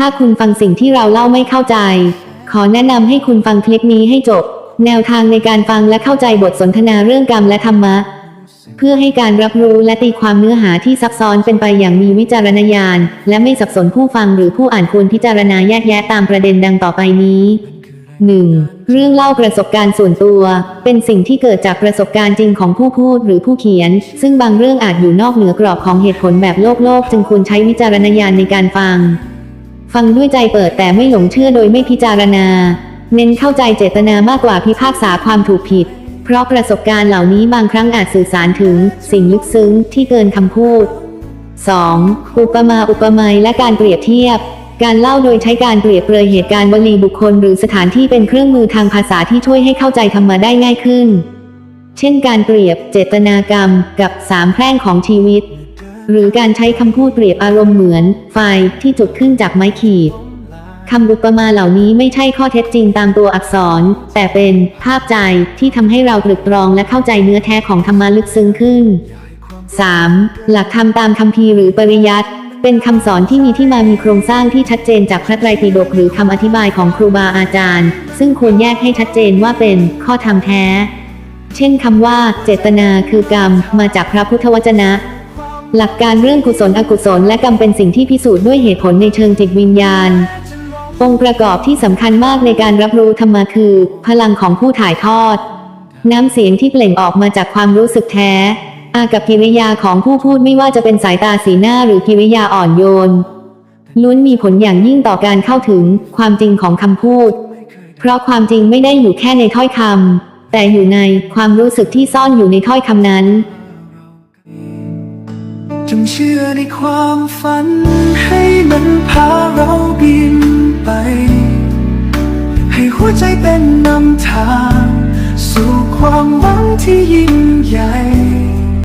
ถ้าคุณฟังสิ่งที่เราเล่าไม่เข้าใจ ขอแนะนำให้คุณฟังคลิปนี้ให้จบ แนวทางในการฟังและเข้าใจบทสนทนาเรื่องกรรมและธรรมะ เพื่อให้การรับรู้และตีความเนื้อหาที่ซับซ้อนเป็นไปอย่างมีวิจารณญาณ และไม่สับสนผู้ฟังหรือผู้อ่านควรพิจารณาแยกแยะตามประเด็นดังต่อไปนี้ 1. เรื่องเล่าประสบการณ์ส่วนตัว เป็นสิ่งที่เกิดจากประสบการณ์จริงของผู้พูดหรือผู้เขียน ซึ่งบางเรื่องอาจอยู่นอกเหนือกรอบของเหตุผลแบบโลกโลกจึงควรใช้วิจารณญาณในการฟัง ฟังด้วยใจเปิดแต่ไม่หลงเชื่อโดยไม่พิจารณา เน้นเข้าใจเจตนามากกว่าพิพากษาความถูกผิด เพราะประสบการณ์เหล่านี้บางครั้งอาจสื่อสารถึง สิ่งลึกซึ้งที่เกินคำพูด 2. อุปมาอุปไมยและการเปรียบเทียบ การเล่าโดยใช้การเปรียบเปรยเหตุการณ์วลีบุคคลหรือสถานที่เป็นเครื่องมือทางภาษาที่ช่วยให้เข้าใจธรรมะได้ง่ายขึ้น เช่นการเปรียบเจตนากรรม กับสามแพร่งของชีวิต หรือการใช้คำพูดเปรียบอารมณ์เหมือน ไฟที่จุดขึ้นจากไม้ขีดคำอุปมาเหล่านี้ไม่ใช่ข้อเท็จจริงตามตัวอักษร แต่เป็นภาพใจที่ทำให้เราตรึกตรองและเข้าใจเนื้อแท้ของธรรมะลึกซึ้งขึ้น 3. หลักธรรมตามคัมภีหรือปริยัติเป็นคำสอนที่มีที่มามีโครงสร้างที่ชัดเจนจากพระไตรปิฎกหรือคำอธิบายของครูบาอาจารย์ ซึ่งควรแยกให้ชัดเจนว่าเป็นข้อธรรมแท้ เช่นคำว่า เจตนาคือกรรม มาจากพระพุทธวจนะ หลักการเรื่องกุศลอกุศลและกรรมเป็นสิ่งที่พิสูจน์ด้วยเหตุผลในเชิงจิตวิญญาณ องค์ประกอบที่สำคัญมากในการรับรู้ธรรมะคือ พลังของผู้ถ่ายทอด น้ำเสียงที่เปล่งออกมาจากความรู้สึกแท้ อากับกิริยาของผู้พูดไม่ว่าจะเป็นสายตาสีหน้าหรือกิริยาอ่อนโยนล้วนมีผลอย่างยิ่งต่อการเข้าถึงความจริงของคำพูด เพราะความจริงไม่ได้อยู่แค่ในถ้อยคำแต่อยู่ในความรู้สึกที่ซ่อนอยู่ในถ้อยคำนั้น งเชื่อในความฝัน ให้มันพาเราบินไป ให้หัวใจเป็นนำทาง สู่ความหวังที่ยิ่งใหญ่